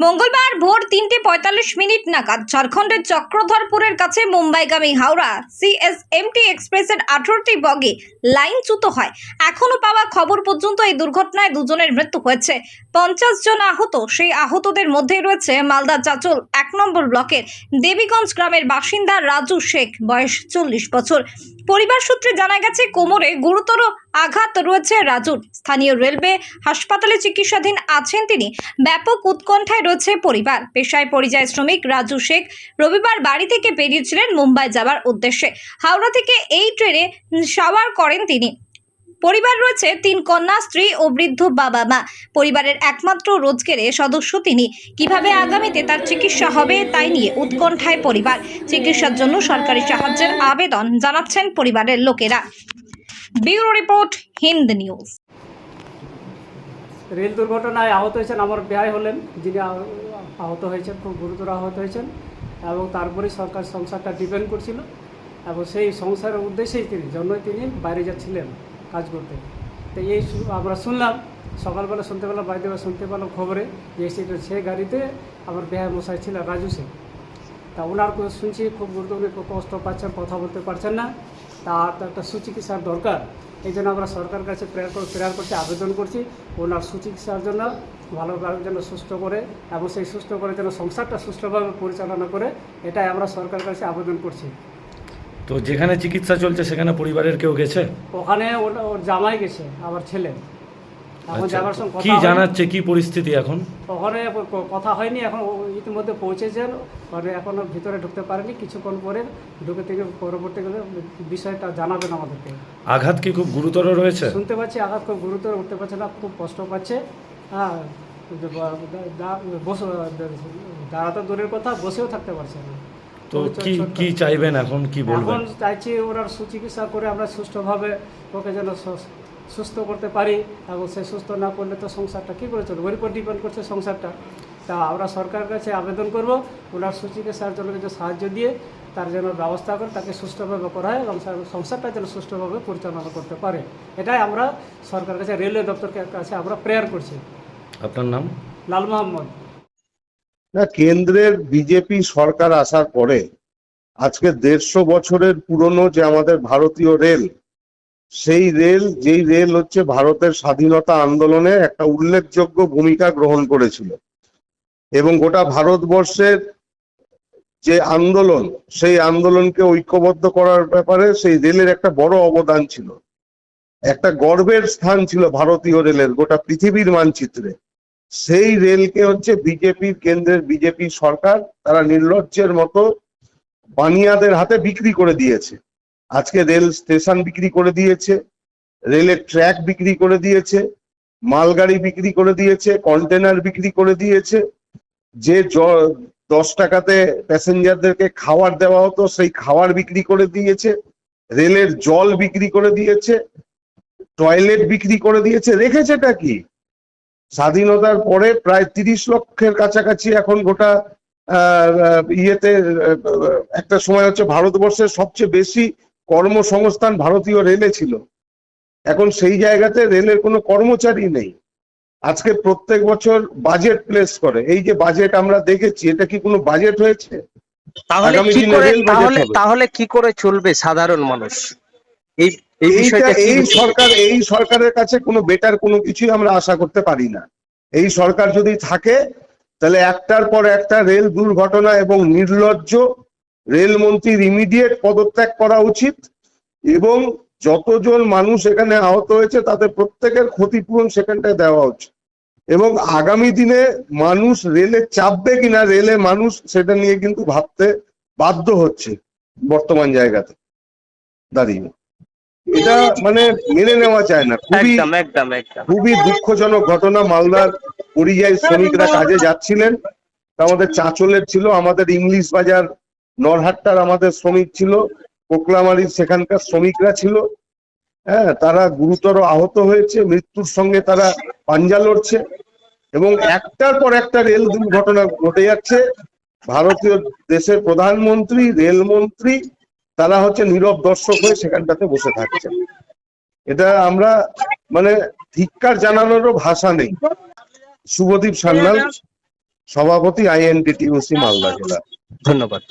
মঙ্গলবার ভোর তিনটে পঁয়তাল্লিশ মিনিট নাগাদ ঝাড়খণ্ডের চক্রধরপুরের কাছে মুম্বাইগামী হাওড়া সিএসএমটি এক্সপ্রেসের আঠারোটি বগে লাইনচ্যুত হয়। এখনও পাওয়া খবর পর্যন্ত এই দুর্ঘটনায় দুজনের মৃত্যু হয়েছে। পঞ্চাশ জন আহত, সেই আহতদের মধ্যেই রয়েছে মালদা চাচল এক নম্বর ব্লকের দেবীগঞ্জ গ্রামের বাসিন্দা রাজু শেখ, বয়স চল্লিশ বছর। পরিবার সূত্রে জানা গেছে, কোমরে গুরুতর আঘাত রয়েছে রাজুর। স্থানীয় রেলওয়ে হাসপাতালে চিকিৎসাধীন আছেন তিনি। ব্যাপক উৎকণ্ঠায় রয়েছে পরিবার। পেশায় পরিযায়ী শ্রমিক রাজু শেখ রবিবার বাড়ি থেকে বেরিয়েছিলেন মুম্বাই যাওয়ার উদ্দেশ্যে। হাওড়া থেকে এই ট্রেনে সাওয়ার করেন তিনি। পরিবার রয়েছে তিন কন্যা, স্ত্রী ও বৃদ্ধ বাবা মা। পরিবারের একমাত্র রোজগারের সদস্য তিনি। কীভাবে আগামীতে তার চিকিৎসা হবে তাই নিয়ে উৎকণ্ঠায় পরিবার। চিকিৎসার জন্য সরকারি সাহায্যের আবেদন জানাচ্ছেন পরিবারের লোকেরা। Bureau report, Hind news. Rail দুর্ঘটনায় আহত হয়েছেন আমার ব্যয় হলেন, যিনি আহত হয়েছেন, খুব গুরুতর আহত হয়েছেন, এবং তারপরে সরকার সংসারটা ডিপেন্ড করছিল, এবং সেই সংসারের উদ্দেশ্যেই তিনি, জন্যই তিনি বাইরে যাচ্ছিলেন। কাজ করতে। তো এই আমরা শুনলাম, সকালবেলা শুনতে পেলাম বাড়িতে শুনতে পেলাম খবরে যে সেটা সে গাড়িতে আমার ব্যয় মশাই ছিল, রাজু সিং তা ওনার শুনছি, খুব গুরুত্বপূর্ণ কষ্ট পাচ্ছেন, কথা বলতে পারছেন না। তার তো একটা সুচিকিৎসার দরকার। এই জন্য আমরা সরকার কাছে প্রেয়ার প্রেয়ার করছি আবেদন করছি, ওনার সুচিকিৎসার জন্য ভালোভাবে যেন সুস্থ করে এবং সেই সুস্থ করে যেন সংসারটা সুষ্ঠুভাবে পরিচালনা করে, এটাই আমরা সরকার কাছে আবেদন করছি। তো যেখানে চিকিৎসা চলছে সেখানে পরিবারের কেউ গেছে? ওখানে ওর ওর জামাই গেছে আমার ছেলে। এখন আচ্ছা, যাবার কি কথা হয়- জানাচ্ছে কি পরিস্থিতি এখন? ওখানে ক- কথা হয়নি এখন ও ইতিমধ্যে পৌঁছেছেন। মানে এখনও ভিতরে ঢুকতে পারেনি কিছুক্ষণ পরে ঢুকে থেকে পরবর্তীকালে বিষয়টা জানাবেন আমাদেরকে। আঘাত কি খুব গুরুতর রয়েছে? শুনতে পাচ্ছি আঘাত খুব গুরুতর উঠতে পারছে না খুব কষ্ট পাচ্ছে। হ্যাঁ দা- দা- বসে দাঁড়াতে দূরের কথা বসেও থাকতে পারছে না। তো কি কি চাইবেন এখন? কি বলবেন? এখন চাইছি ওনার সুচিকিৎসা করে আমরা সুষ্ঠুভাবে ওকে যেন সুস্থ করতে পারি এবং সে সুস্থ না করলে তো সংসারটা কী করে চলবে? ওর উপর ডিপেন্ড করছে সংসারটা। তা আমরা সরকারের কাছে আবেদন করব ওনার সুচিকিৎসার জন্য কিছু সাহায্য দিয়ে তার যেন ব্যবস্থা করে তাকে সুষ্ঠুভাবে করা হয় এবং সংসারটা যেন সুষ্ঠুভাবে পরিচালনা করতে পারে। এটাই আমরা সরকারের কাছে রেলওয়ে দপ্তরের কাছে আমরা প্রেয়ার করছি। আপনার নাম? লাল মোহাম্মদ না, কেন্দ্রের বিজেপি সরকার আসার পরে, আজকে দেড়শো বছরের পুরনো যে আমাদের ভারতীয় রেল, সেই রেল, যেই রেল হচ্ছে ভারতের স্বাধীনতা আন্দোলনে একটা উল্লেখযোগ্য ভূমিকা গ্রহণ করেছিল। এবং গোটা ভারতবর্ষের যে আন্দোলন, সেই আন্দোলনকে ঐক্যবদ্ধ করার ব্যাপারে সেই রেলের একটা বড় অবদান ছিল। একটা গর্বের স্থান ছিল ভারতীয় রেলের গোটা পৃথিবীর মানচিত্রে। সেই রেলকে হচ্ছে বিজেপির কেন্দ্রের বিজেপি সরকার তারা নির্লজ্জের মতো বানিয়াদের হাতে বিক্রি করে দিয়েছে। আজকে রেল স্টেশন বিক্রি করে দিয়েছে, রেলের ট্র্যাক বিক্রি করে দিয়েছে, মালগাড়ি বিক্রি করে দিয়েছে কন্টেনার বিক্রি করে দিয়েছে। যে দশ টাকাতে প্যাসেঞ্জারদেরকে খাবার দেওয়া হতো, সেই খাবার বিক্রি করে দিয়েছে, রেলের জল বিক্রি করে দিয়েছে, টয়লেট বিক্রি করে দিয়েছে। রেখেছেটা কি? স্বাধীনতার পরে প্রায় তিরিশ লক্ষের কাছাকাছি এখন গোটা ইয়েতে একটা সময় হচ্ছে ভারতবর্ষের সবচেয়ে বেশি কর্মসংস্থান ভারতীয় রেলে ছিল। এখন সেই জায়গাতে রেলের কোনো কর্মচারী নেই। আজকে প্রত্যেক বছর বাজেট প্লেস করে। এই যে বাজেট আমরা দেখেছি এটা কি কোনো বাজেট হয়েছে? তাহলে কি করে তাহলে তাহলে কি করে চলবে সাধারণ মানুষ? এই এই বিষয়টা এই সরকার এই সরকারের কাছে কোনো বেটার কোনো কিছুই আমরা আশা করতে পারি না। এই সরকার যদি থাকে তাহলে একটার পর একটা রেল দুর্ঘটনা এবং নির্লজ্জ রেলমন্ত্রীর ইমিডিয়েট পদত্যাগ করা উচিত এবং যতজন মানুষ এখানে আহত হয়েছে তাদের প্রত্যেকের ক্ষতিপূরণ সেখানটায় দেওয়া উচিত। এবং আগামী দিনে মানুষ রেলে চাপবে কিনা রেলে মানুষ সেটা নিয়ে কিন্তু ভাবতে বাধ্য হচ্ছে বর্তমান জায়গাতে। দাঁড়িয়ে। এটা মানে মেনে নেওয়া যায় না। খুবই একদম একদম একদম। খুবই দুঃখজনক ঘটনা মালদার পরিযায়ী শ্রমিকরা কাজে যাচ্ছিলেন। তা আমাদের চাঁচলের ছিল আমাদের ইংলিশ বাজার নরহাট্টার আমাদের শ্রমিক ছিল কোকলামারির সেখানকার শ্রমিকরা ছিল। হ্যাঁ তারা গুরুতর আহত হয়েছে মৃত্যুর সঙ্গে তারা পাঞ্জা লড়ছে এবং একটার পর একটা রেল দুর্ঘটনা ঘটে যাচ্ছে। ভারতীয় দেশের প্রধানমন্ত্রী রেলমন্ত্রী তারা হচ্ছে নীরব দর্শক হয়ে সেখানটাতে বসে থাকছে। এটা আমরা মানে ধিক্কার জানানোরও ভাষা নেই। শুভদীপ সান্যাল, সভাপতি আইএনডিটিউসি মালদা জেলা। ধন্যবাদ।